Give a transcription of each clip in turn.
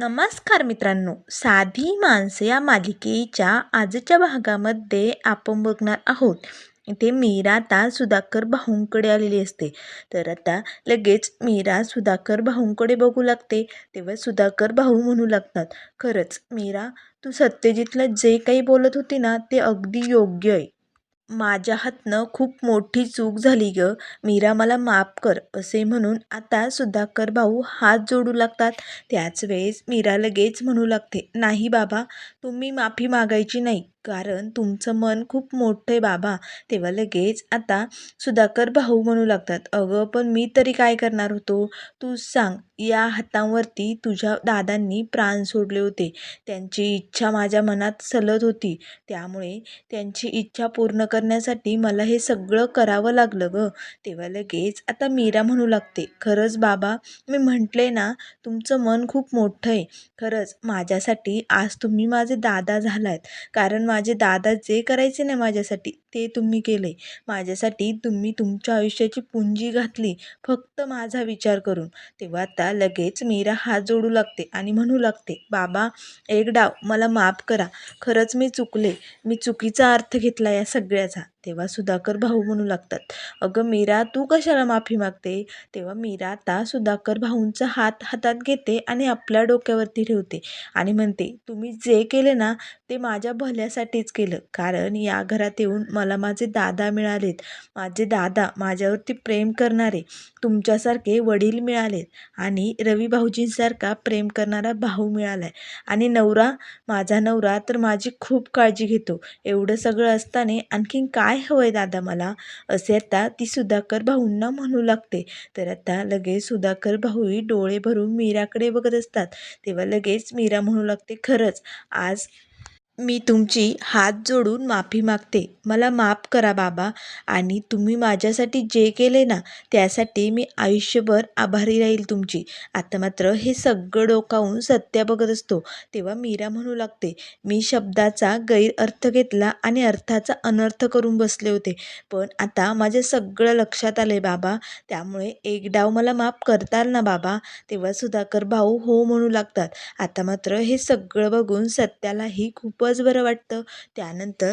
नमस्कार मित्रांनो. साधी माणसं या मालिकेच्या आजच्या भागामध्ये आपण बघणार आहोत. इथे मीरा आता सुधाकर भाऊंकडे आलेली असते. तर आता लगेच मीरा सुधाकर भाऊंकडे बघू लागते. तेव्हा सुधाकर भाऊ म्हणू लागतात खरंच मीरा तू सत्यजितला जे काही बोलत होती ना ते अगदी योग्य आहे. माझ्या हातनं खूप मोठी चूक झाली गं. मीरा मला माफ कर असे म्हणून आता सुधाकर भाऊ हात जोडू लागतात. त्याच वेळेस मीरा लगेच म्हणू लागते नाही बाबा तुम्ही माफी मागायची नाही. कारण तुमचं मन खूप मोठं आहे बाबा. तेव्हा लगेच आता सुधाकर भाऊ म्हणू लागतात अगं पण मी तरी काय करणार होतो? तू सांग या हातांवरती तुझ्या दादांनी प्राण सोडले होते. त्यांची इच्छा माझ्या मनात सलत होती. त्यामुळे त्यांची इच्छा पूर्ण करण्यासाठी मला हे सगळं करावं लागलं ग. तेव्हा लगेच आता मीरा म्हणू लागते खरंच बाबा मी म्हटले ना तुमचं मन खूप मोठं आहे. खरंच माझ्यासाठी आज तुम्ही माझे दादा झालात. कारण माझे दादा जे करायचे ना माझ्यासाठी ते तुम्ही केले. माझ्यासाठी तुम्ही तुमच्या आयुष्याची पुंजी घातली. फक्त माझा विचार करून. तेव्हा आता लगेच मीरा हात जोडू लागते आणि म्हणू लागते बाबा एक डाव मला माफ करा. खरंच मी चुकले. मी चुकीचा अर्थ घेतला या सगळ्याचा. तेव्हा सुधाकर भाऊ म्हणू लागतात अगं मीरा तू कशाला माफी मागते? तेव्हा मीरा आता सुधाकर भाऊंचा हात हातात घेते आणि आपल्या डोक्यावरती ठेवते आणि म्हणते तुम्ही जे केले ना ते माझ्या भल्यासाठीच केलं. कारण या घरात येऊन मला माझे दादा मिळालेत. माझे दादा माझ्यावरती प्रेम करणारे तुमच्यासारखे वडील मिळालेत आणि रवी भाऊजींसारखा प्रेम करणारा भाऊ मिळाला आहे आणि नवरा माझा नवरा तर माझी खूप काळजी घेतो. एवढं सगळं असताना आणखीन काय हवं आहे दादा मला? असे आता ती सुधाकर भाऊंना म्हणू लागते. तर आता लगेच सुधाकर भाऊही डोळे भरून मीराकडे बघत असतात. तेव्हा लगेच मीरा म्हणू लागते खरंच आज मी तुमची हात जोडून माफी मागते. मला माफ करा बाबा. आणि तुम्ही माझ्यासाठी जे केले ना त्यासाठी मी आयुष्यभर आभारी राहील तुमची. आता मात्र हे सगळं डोकावून सत्या बघत असतो. तेव्हा मीरा म्हणू लागते मी शब्दाचा गैरअर्थ घेतला आणि अर्थाचा अनर्थ करून बसले होते. पण आता माझ्या सगळं लक्षात आलं आहे बाबा. त्यामुळे एक डाव मला माफ करताल ना बाबा. तेव्हा सुधाकर भाऊ हो म्हणू लागतात. आता मात्र हे सगळं बघून सत्यालाही खूपच बरं वाटतं. त्यानंतर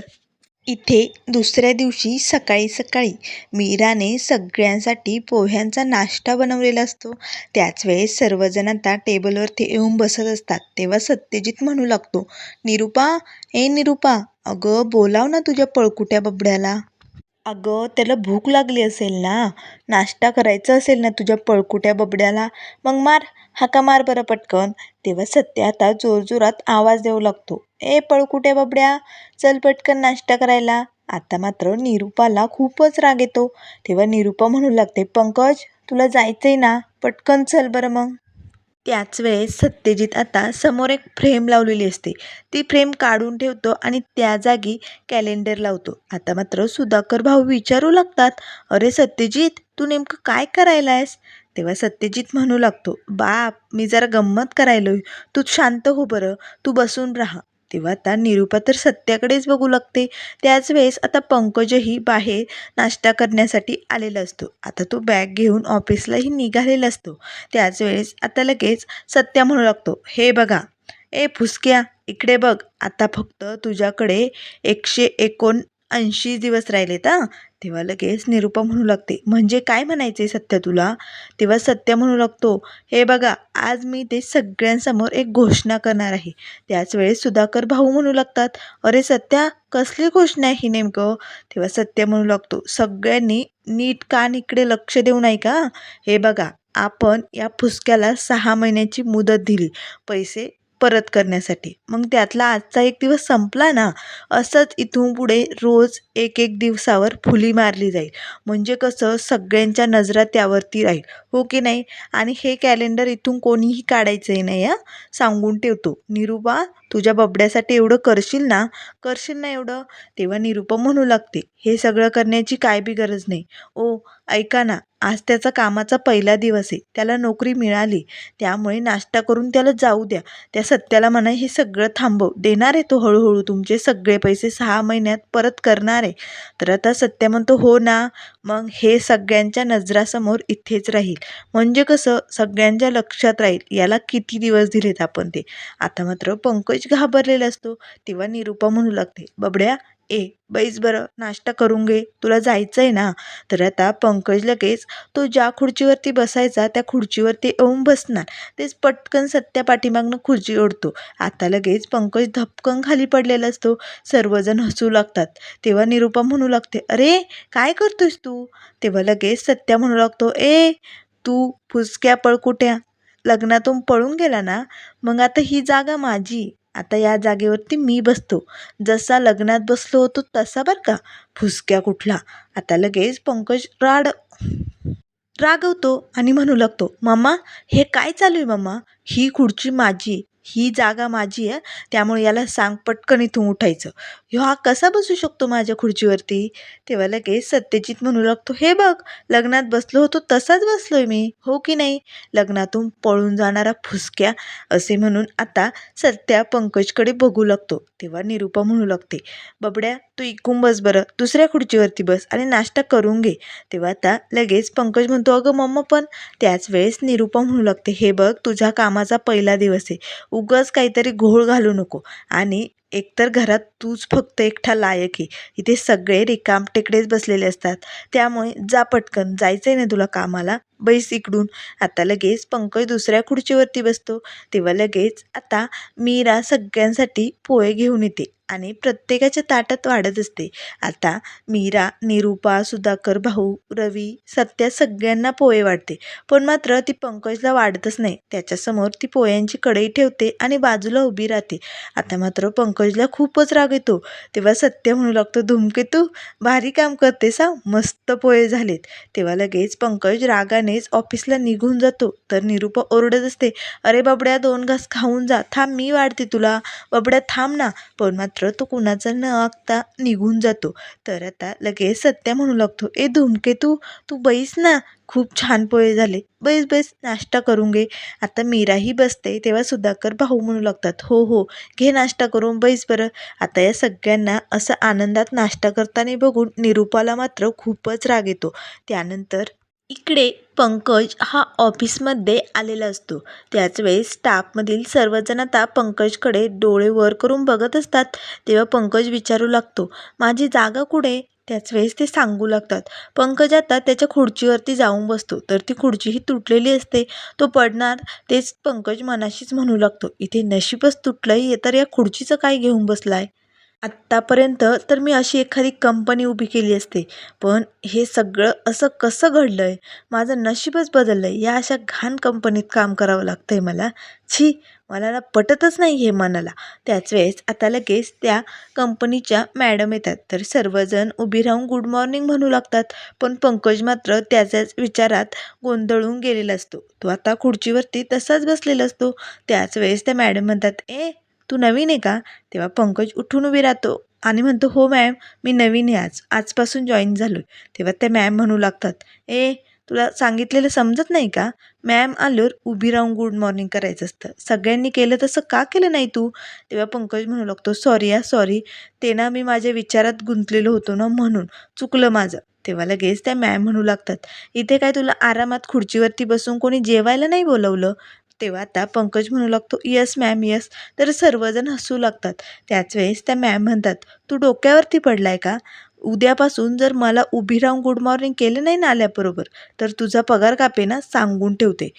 इथे दुसऱ्या दिवशी सकाळी सकाळी मीराने सगळ्यांसाठी पोह्यांचा नाश्ता बनवलेला असतो. त्याच वेळेस सर्वजण आता टेबलवरती येऊन बसत असतात. तेव्हा सत्यजित म्हणू लागतो निरुपा ए निरुपा अगं बोलाव ना तुझ्या पळकुट्या बबड्याला. अगं त्याला भूक लागली असेल ना? नाश्ता करायचा असेल ना तुझ्या पळकुट्या बबड्याला? मग मार हाका मार बरं पटकन. तेव्हा सत्य आता जोरजोरात आवाज देऊ लागतो. ए पळकुट्या बबड्या चल पटकन नाश्ता करायला. आता मात्र निरुपाला खूपच राग येतो. तेव्हा निरूपा म्हणू लागते पंकज तुला जायचंय ना? पटकन चल बरं मग. त्याच वेळेस सत्यजित आता समोर एक फ्रेम लावलेली असते. ती फ्रेम काढून ठेवतो आणि त्या जागी कॅलेंडर लावतो. आता मात्र सुधाकर भाऊ विचारू लागतात अरे सत्यजित तू नेमकं काय करायला आहेस तेव्हा सत्यजित म्हणू लागतो बाप मी जरा गंमत करायलो तू शांत हो बरं. तू बसून राहा. तेव्हा आता निरूपा तर सत्याकडेच बघू लागते. त्याच वेळेस आता पंकजही बाहेर नाश्ता करण्यासाठी आलेला असतो. आता तो बॅग घेऊन ऑफिसलाही निघालेला असतो. त्याच वेळेस आता लगेच सत्या म्हणू लागतो हे बघा ए फुसक्या इकडे बघ आता फक्त तुझ्याकडे एकशे एकोणऐंशी दिवस राहिलेत हां. तेव्हा लगेच निरुपा म्हणू लागते म्हणजे काय म्हणायचे सत्य तुला? तेव्हा सत्य म्हणू लागतो हे बघा आज मी ते सगळ्यांसमोर एक घोषणा करणार आहे. त्याच वेळेस सुधाकर भाऊ म्हणू लागतात अरे सत्या कसली घोषणा आहे ही नेमकं? तेव्हा सत्य म्हणू लागतो सगळ्यांनी नीट कान इकडे लक्ष देऊ नाही का हे बघा आपण या फुसक्याला सहा महिन्याची मुदत दिली पैसे परत करण्यासाठी. मग त्यातला आजचा एक दिवस संपला ना असंच इथून पुढे रोज एक एक दिवसावर फुली मारली जाईल. म्हणजे कसं सगळ्यांच्या नजरा त्यावरती राहील. हो की नाही? आणि हे कॅलेंडर इथून कोणीही काढायचं आहे नाही हां? सांगून ठेवतो. निरुपा तुझ्या बबड्यासाठी एवढं करशील ना करशील ना एवढं? तेव्हा निरुपा म्हणू लागते हे सगळं करण्याची काय बी गरज नाही. ओ ऐका ना आज त्याचा कामाचा पहिला दिवस आहे त्याला नोकरी मिळाली त्यामुळे नाश्ता करून त्याला जाऊ द्या. त्या सत्याला म्हणा हे सगळं थांबव देणार आहे तो हळूहळू तुमचे सगळे पैसे सहा महिन्यात परत करणार आहे. तर आता सत्या म्हणतो हो ना मग हे सगळ्यांच्या नजरासमोर इथेच राहील. म्हणजे कसं सगळ्यांच्या लक्षात राहील याला किती दिवस दिलेत आपण ते. आता मात्र पंकज घाबरलेला असतो. तेव्हा निरुपा म्हणू लागते बबड्या ए बैस बरं नाश्ता करून घे तुला जायचं आहे ना? तर आता पंकज लगेच तो ज्या खुर्चीवरती बसायचा त्या खुर्चीवरती येऊन बसणार. तेच पटकन सत्या पाठीमागनं खुर्ची ओढतो. आता लगेच पंकज धपकन खाली पडलेला असतो. सर्वजण हसू लागतात. तेव्हा निरुपा म्हणू लागते अरे काय करतोयस तू? तेव्हा लगेच सत्या म्हणू लागतो ए तू फुसक्या पळकुट्या लग्नातून पळून गेला ना? मग आता ही जागा माझी. आता या जागेवरती मी बसतो. जसा लग्नात बसलो होतो तसा बरं का. फुसक्या कुठला. आता लगेच पंकज राड रागवतो आणि म्हणू लागतो मामा हे काय चालू आहे मामा? ही खुर्ची माझी. ही जागा माझी आहे त्यामुळे याला सांग पटकन इथून उठायचं. ह्यो हा कसा बसू शकतो माझ्या खुर्चीवरती? तेव्हा लगेच सत्यजित म्हणू लागतो हे बघ लग्नात बसलो होतो तसाच बसलोय मी हो की नाही? लग्नातून पळून जाणारा फुसक्या असे म्हणून आता सत्या पंकजकडे बघू लागतो. तेव्हा निरुपा म्हणू लागते बबड्या तू इकून बस बरं दुसऱ्या खुर्चीवरती बस आणि नाश्ता करून घे. तेव्हा आता लगेच पंकज म्हणतो अगं मम्मा पण. त्याच वेळेस निरुपा म्हणू लागते हे बघ तुझ्या कामाचा पहिला दिवस आहे उगाच काहीतरी घोळ घालू नको. आणि एकतर घरात तूच फक्त एकटा लायक आहे. इथे सगळे रिकामटेकडेच बसलेले असतात. त्यामुळे जा पटकन जायचं आहे ना तुला कामाला? बैस इकडून. आता लगेच पंकज दुसऱ्या खुर्चीवरती बसतो. तेव्हा लगेच आता मीरा सगळ्यांसाठी पोहे घेऊन येते आणि प्रत्येकाच्या ताटात वाढत असते. आता मीरा निरुपा सुधाकर भाऊ रवी सत्या सगळ्यांना पोहे वाढते. पण मात्र ती पंकजला वाढतच नाही. त्याच्यासमोर ती पोह्यांची कढई ठेवते आणि बाजूला उभी राहते. आता मात्र पंकजला खूपच राग येतो. तेव्हा सत्य म्हणू लागतो धुमकेतू भारी काम करतेस हा? मस्त पोहे झालेत. तेव्हा लगेच पंकज रागानेच ऑफिसला निघून जातो. तर निरूपा ओरडत असते अरे बाबड्या दोन घास खाऊन जा. थांब मी वाढते तुला. बाबड्या थांब ना. पण मात्र तो कुणाचा न आगता निघून जातो. तर आता लगेच सत्या म्हणू लागतो ए धूमकेतू तू बैस ना. खूप छान पोहे झाले. बैस बैस नाश्ता करून घे. आता मीराही बसते तेव्हा सुधाकर भाऊ म्हणू लागतात हो हो घे नाश्ता करून बैस बरं. आता या सगळ्यांना असं आनंदात नाश्ता करताना बघून निरूपाला मात्र खूपच राग येतो. त्यानंतर इकडे पंकज हा ऑफिसमध्ये आलेला असतो. त्याच वेळेस स्टाफमधील सर्वजण आता पंकजकडे डोळे वर करून बघत असतात. तेव्हा पंकज विचारू लागतो माझी जागा कुठे? त्याच वेळेस ते सांगू लागतात. पंकज आता त्याच्या खुर्चीवरती जाऊन बसतो. तर ती खुर्ची ही तुटलेली असते. तो पडणार तेच पंकज मनाशीच म्हणू लागतो. इथे नशीबच तुटलंय. तर या खुर्चीचं काय घेऊन बसलाय? आत्तापर्यंत तर मी अशी एखादी कंपनी उभी केली असते. पण हे सगळं असं कसं घडलं आहे माझं नशीबच बदललं आहे या अशा घाण कंपनीत काम करावं लागतं आहे मला. छी मला ना पटतच नाही हे मनाला. त्याच वेळेस आता लगेच त्या कंपनीच्या मॅडम येतात. तर सर्वजण उभी राहून गुड मॉर्निंग म्हणू लागतात. पण पंकज मात्र त्याच्याच विचारात गोंधळून गेलेला असतो. तो आता खुर्चीवरती तसाच बसलेला असतो. त्याच वेळेस त्या मॅडम म्हणतात ए तू नवीन आहे का? तेव्हा पंकज उठून उभी राहतो आणि म्हणतो हो मॅम मी नवीन आहे आज. आजपासून जॉईन झालो आहे तेव्हा त्या मॅम म्हणू लागतात ए तुला सांगितलेलं समजत नाही का? मॅम आल्यावर उभी राहून गुड मॉर्निंग करायचं असतं. सगळ्यांनी केलं तसं का केलं नाही तू? तेव्हा पंकज म्हणू लागतो सॉरी या सॉरी ते ना मी माझ्या विचारात गुंतलेलो होतो ना म्हणून. चुकलं माझं. तेव्हा लगेच त्या मॅम म्हणू लागतात इथे काय तुला आरामात खुर्चीवरती बसून कोणी जेवायला नाही बोलवलं? तेव्हा आता पंकज म्हणू लागतो यस मॅम यस तर सर्वजण हसू लागतात. त्याच वेळेस त्या मॅम म्हणतात तू डोक्यावरती पडलाय का? उद्यापासून जर मला उभी राहून गुड मॉर्निंग केलं नाही ना आल्याबरोबर तर तुझा पगार कापे ना सांगून ठेवते.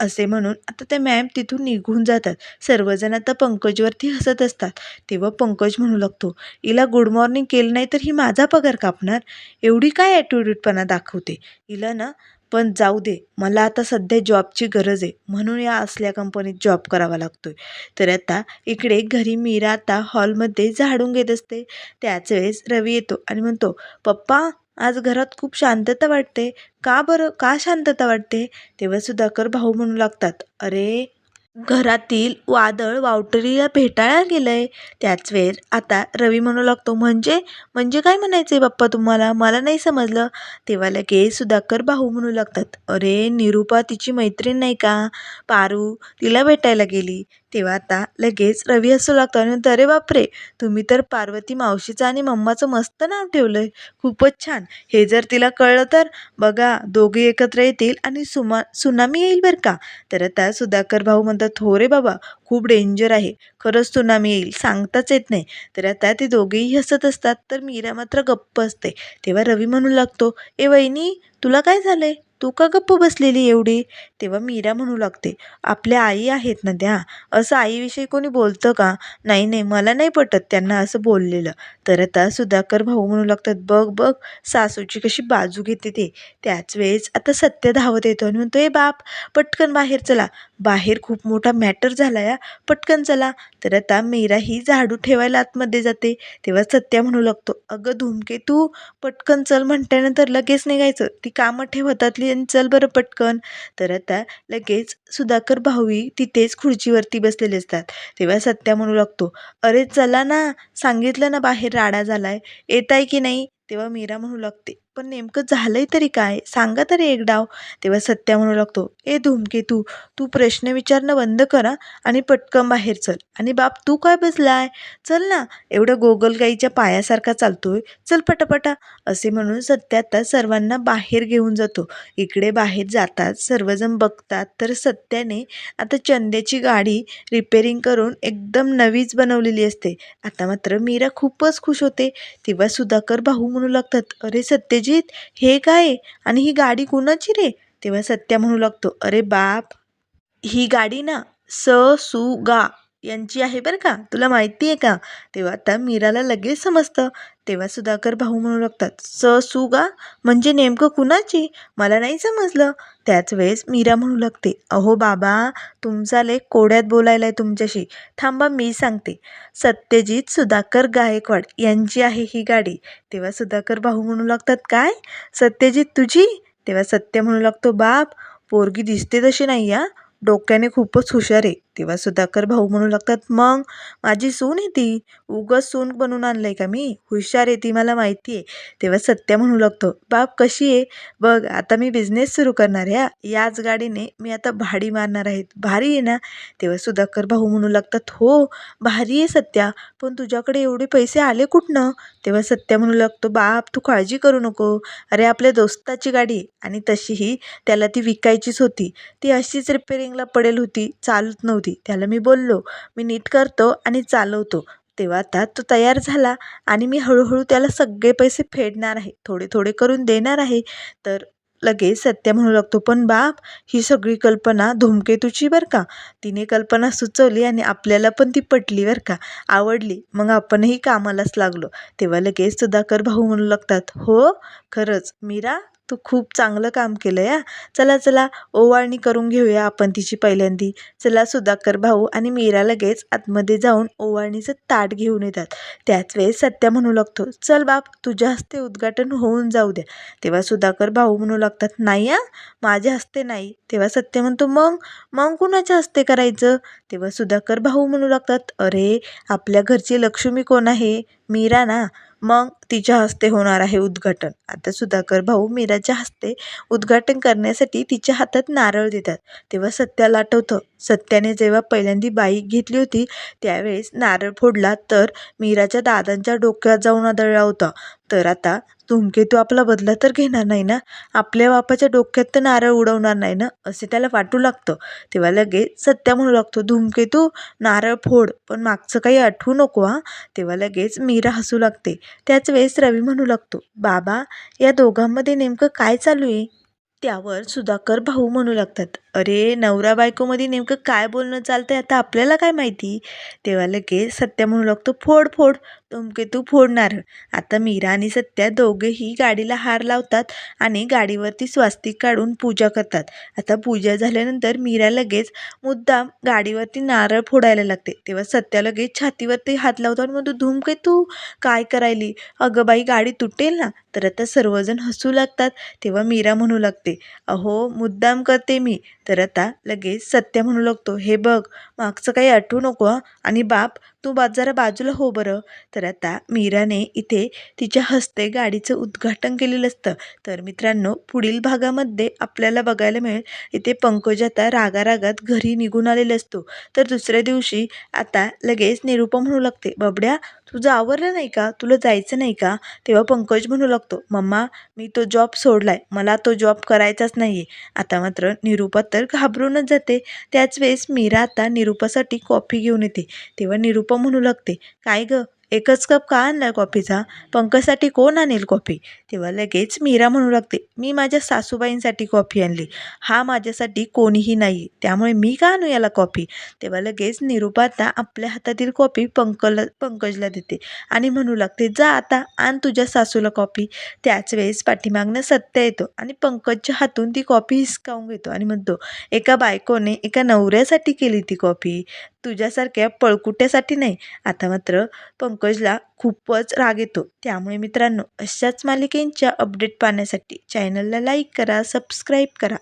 असे म्हणून आता त्या मॅम तिथून निघून जातात. सर्वजण आता पंकजवरती हसत असतात. तेव्हा पंकज म्हणू लागतो हिला गुड मॉर्निंग केलं नाही तर ही माझा पगार कापणार? एवढी काय ॲटिट्यूडपणा दाखवते? हिला ना पण जाऊ दे मला आता सध्या जॉबची गरज आहे. म्हणून या असल्या कंपनीत जॉब करावा लागतोय. तर आता इकडे घरी मीरा आता हॉलमध्ये झाडून घेत असते. त्याच वेळेस रवी येतो आणि म्हणतो पप्पा आज घरात खूप शांतता वाटते. का बरं का शांतता वाटते? तेव्हा सुधाकर भाऊ म्हणू लागतात अरे घरातील वादळ वावटरीला भेटायला आहे त्याच वेळेस आता रवी म्हणू लागतो म्हणजे म्हणजे काय म्हणायचं आहे बाप्पा तुम्हाला? मला नाही समजलं. तेव्हा लगेच सुधाकर भाऊ म्हणू लागतात अरे निरूपा तिची मैत्रीण नाही का? पारू तिला भेटायला गेली. तेव्हा आता लगेच रवी असू लागतो आणि म्हणतो अरे बापरे! तुम्ही तर पार्वती मावशीचं आणि मम्माचं मस्त नाव ठेवलं आहे खूपच छान. हे जर तिला कळलं तर बघा दोघे एकत्र येतील आणि सुमा सुनामी येईल बरं का? तर आता सुधाकर भाऊ म्हणतात हो रे बाबा खूप डेंजर आहे. खरंच सुनामी येईल. सांगताच येत नाही. तर आता ते दोघेही हसत असतात तर मीरा मात्र गप्प असते. तेव्हा रवी म्हणू लागतो ए वहिनी तुला काय झालं आहे तू का गप्प बसलेली एवढी? तेव्हा मीरा म्हणू लागते आपल्या आई आहेत ना त्या? असं आईविषयी कोणी बोलतं का? नाही नाही मला नाही पटत त्यांना असं बोललेलं. तर आता सुधाकर भाऊ म्हणू लागतात बघ बघ सासूची कशी बाजू घेते ते. त्याच वेळेस आता सत्य धावत येतो आणि म्हणतो ए बाप पटकन बाहेर चला. बाहेर खूप मोठा मॅटर झाला या. पटकन चला. तर आता मीरा ही झाडू ठेवायला आतमध्ये जाते. तेव्हा सत्या म्हणू लागतो अगं धुमके तू पटकन चल म्हणल्यानंतर लगेच निघायचं. ती कामं ठेवतातली आणि चल बरं पटकन. तर आता लगेच सुधाकर भाऊही तिथेच खुर्चीवरती बसलेले असतात. तेव्हा सत्या म्हणू लागतो अरे चला ना सांगितलं ना बाहेर राडा झालाय. येत आहे की नाही? तेव्हा मीरा म्हणू लागते पण नेमकं झालंय तरी काय? सांगा तरी एक डाव हो. तेव्हा सत्या म्हणू लागतो ए धूमकेतू तू तू प्रश्न विचारणं बंद करा आणि पटकन बाहेर चल. आणि बाप तू काय बसलाय? चल ना एवढं गोगलगाईच्या पायासारखा चालतोय चल पटापटा. असे म्हणून सत्या आता सर्वांना बाहेर घेऊन जातो. इकडे बाहेर जातात सर्वजण बघतात तर सत्याने आता चंद्याची गाडी रिपेरिंग करून एकदम नवीच बनवलेली असते. आता मात्र मीरा खूपच खुश होते. तेव्हा सुधाकर भाऊ म्हणू लागतात अरे अजित हे काय? आणि ही गाडी कुणाची रे? तेव्हा सत्या म्हणू लागतो अरे बाप ही गाडी ना स. सु. गा. यांची आहे बरं का? तुला माहिती आहे का? तेव्हा आता मीराला लगेच समजतं. तेव्हा सुधाकर भाऊ म्हणू लागतात स सु गा म्हणजे नेमकं कुणाची? मला नाही समजलं. त्याच वेळेस मीरा म्हणू लागते अहो बाबा तुमचा लेख कोड्यात आहे तुमच्याशी. थांबा मी सांगते. सत्यजित सुधाकर गायकवाड यांची आहे ही गाडी. तेव्हा सुधाकर भाऊ म्हणू लागतात काय? सत्यजित तुझी? तेव्हा सत्य म्हणू लागतो बाप पोरगी दिसते तशी नाही या डोक्याने खूपच हुशार आहे. तेव्हा सुधाकर भाऊ म्हणू लागतात मग माझी सून आहे ती. उगस सून बनवून आणलंय का मी? हुशार आहे ती मला माहिती आहे. तेव्हा सत्य म्हणू लागतो बाप कशी आहे? बघ आता मी बिझनेस सुरू करणार आहे याच गाडीने मी आता भाडी मारणार आहेत भारी आहे ना? तेव्हा सुधाकर भाऊ म्हणू लागतात हो भारी आहे सत्या पण तुझ्याकडे एवढे पैसे आले कुठनं? तेव्हा सत्या म्हणू लागतो बाप तू काळजी करू नको. अरे आपल्या दोस्ताची गाडी आणि तशीही त्याला ती विकायचीच होती. ती अशीच रिपेरिंगला पडेल होती चालत नव्हती. त्याला मी बोललो मी नीट करतो आणि चालवतो. तेव्हा आता तो तयार झाला आणि मी हळूहळू त्याला सगळे पैसे फेडणार आहे. थोडे थोडे करून देणार आहे. तर लगेच सत्य म्हणू लागतो पण बाप ही सगळी कल्पना धूमकेतूची बरं का? तिने कल्पना सुचवली आणि आपल्याला पण ती पटली बरं का? आवडली. मग आपणही कामालाच लागलो. तेव्हा लगेच सुधाकर भाऊ म्हणू लागतात हो खरंच. मीरा तू खूप चांगलं काम केलं या चला चला ओवाळणी करून घेऊया आपण तिची पहिल्यांदी. चला सुधाकर भाऊ आणि मीरा लगेच आतमध्ये जाऊन ओवाळणीचं ताट घेऊन येतात. त्याच वेळेस सत्या म्हणू लागतो चल बाप तुझ्या हस्ते उद्घाटन होऊन जाऊ द्या. तेव्हा सुधाकर भाऊ म्हणू लागतात नाही आ माझ्या हस्ते नाही. तेव्हा सत्य म्हणतो मग मग कुणाच्या हस्ते करायचं? तेव्हा सुधाकर भाऊ म्हणू लागतात अरे आपल्या घरची लक्ष्मी कोण आहे? मीरा ना. मग तिच्या हस्ते होणार आहे उद्घाटन. आता सुधाकर भाऊ मीराच्या हस्ते उद्घाटन करण्यासाठी तिच्या हातात नारळ देतात. तेव्हा सत्याला आठवतं सत्याने जेव्हा पहिल्यांदी बाईक घेतली होती त्यावेळेस नारळ फोडला तर मीराच्या दादांच्या डोक्यात जाऊन आदळला होता. तर आता धूमकेतू आपला बदला तर घेणार नाही ना? आपल्या बापाच्या डोक्यात तर नारळ उडवणार नाही ना? असे त्याला वाटू लागतं. तेव्हा लगेच सत्या म्हणू लागतो धूमकेतू नारळ फोड पण मागचं काही आठवू नको हा. तेव्हा लगेच मीरा हसू लागते. त्याच वेळेस रवी म्हणू लागतो बाबा या दोघांमध्ये नेमकं काय चालू आहे? त्यावर सुधाकर भाऊ म्हणू लागतात अरे नवरा बायकोमध्ये नेमकं काय बोलणं चालतंय? आता आपल्याला काय माहिती? तेव्हा लगेच सत्या म्हणू लागतो फोड फोड धूमकेतू फोडणार. आता मीरा आणि सत्या दोघेही गाडीला हार लावतात आणि गाडीवरती स्वास्तिक काढून पूजा करतात. आता पूजा झाल्यानंतर मीरा लगेच मुद्दाम गाडीवरती नारळ फोडायला लागते. तेव्हा सत्या लगेच छातीवरती हात लावतो आणि म्हणतो धूमकेतू काय करायली? अगं बाई गाडी तुटेल ना? तर आता सर्वजण हसू लागतात. तेव्हा मीरा म्हणू लागते अहो मुद्दाम करते मी. तर आता लगेच सत्य म्हणू लागतो हे बघ मागचं काही आठवू नको आणि बाप तू बा जरा बाजूला हो बरं. तर आता मीराने इथे तिच्या हस्ते गाडीचं उद्घाटन केलेलं असतं. तर मित्रांनो पुढील भागामध्ये आपल्याला बघायला मिळेल इथे पंकज आता रागारागात घरी निघून आलेला असतो. तर दुसऱ्या दिवशी आता लगेच निरुपा म्हणू लागते बबड्या तुझं आवरलं नाही का? तुला जायचं नाही का? तेव्हा पंकज म्हणू लागतो मम्मा मी तो जॉब सोडलाय. मला तो जॉब करायचाच नाही आहे आता मात्र निरुपा तर घाबरूनच जाते. त्याच वेळेस मीरा आता निरुपासाठी कॉफी घेऊन येते. तेव्हा निरुपा म्हणू लागते काय गं? एकच कप का आणला कॉफीचा? पंकजसाठी कोण आणेल कॉफी? तेव्हा लगेच मीरा म्हणू लागते मी माझ्या सासूबाईंसाठी कॉफी आणली. हा माझ्यासाठी कोणीही नाही त्यामुळे मी का आणू याला कॉफी? तेव्हा लगेच निरुपाता आपल्या हातातील कॉफी पंकला पंकजला देते आणि म्हणू लागते जा आता आण तुझ्या सासूला कॉफी. त्याच वेळेस पाठीमागनं सत्य येतो आणि पंकजच्या हातून ती कॉफी हिसकावून घेतो आणि म्हणतो एका बायकोने एका नवऱ्यासाठी केली ती कॉफी. तुझ्यासारख्या पळकुट्यासाठी नाही. आता मात्र पंकजला खूपच राग येतो. त्यामुळे मित्रांनो अशाच मालिकेंच्या अपडेट पाहण्यासाठी चॅनलला लाईक करा सबस्क्राईब करा.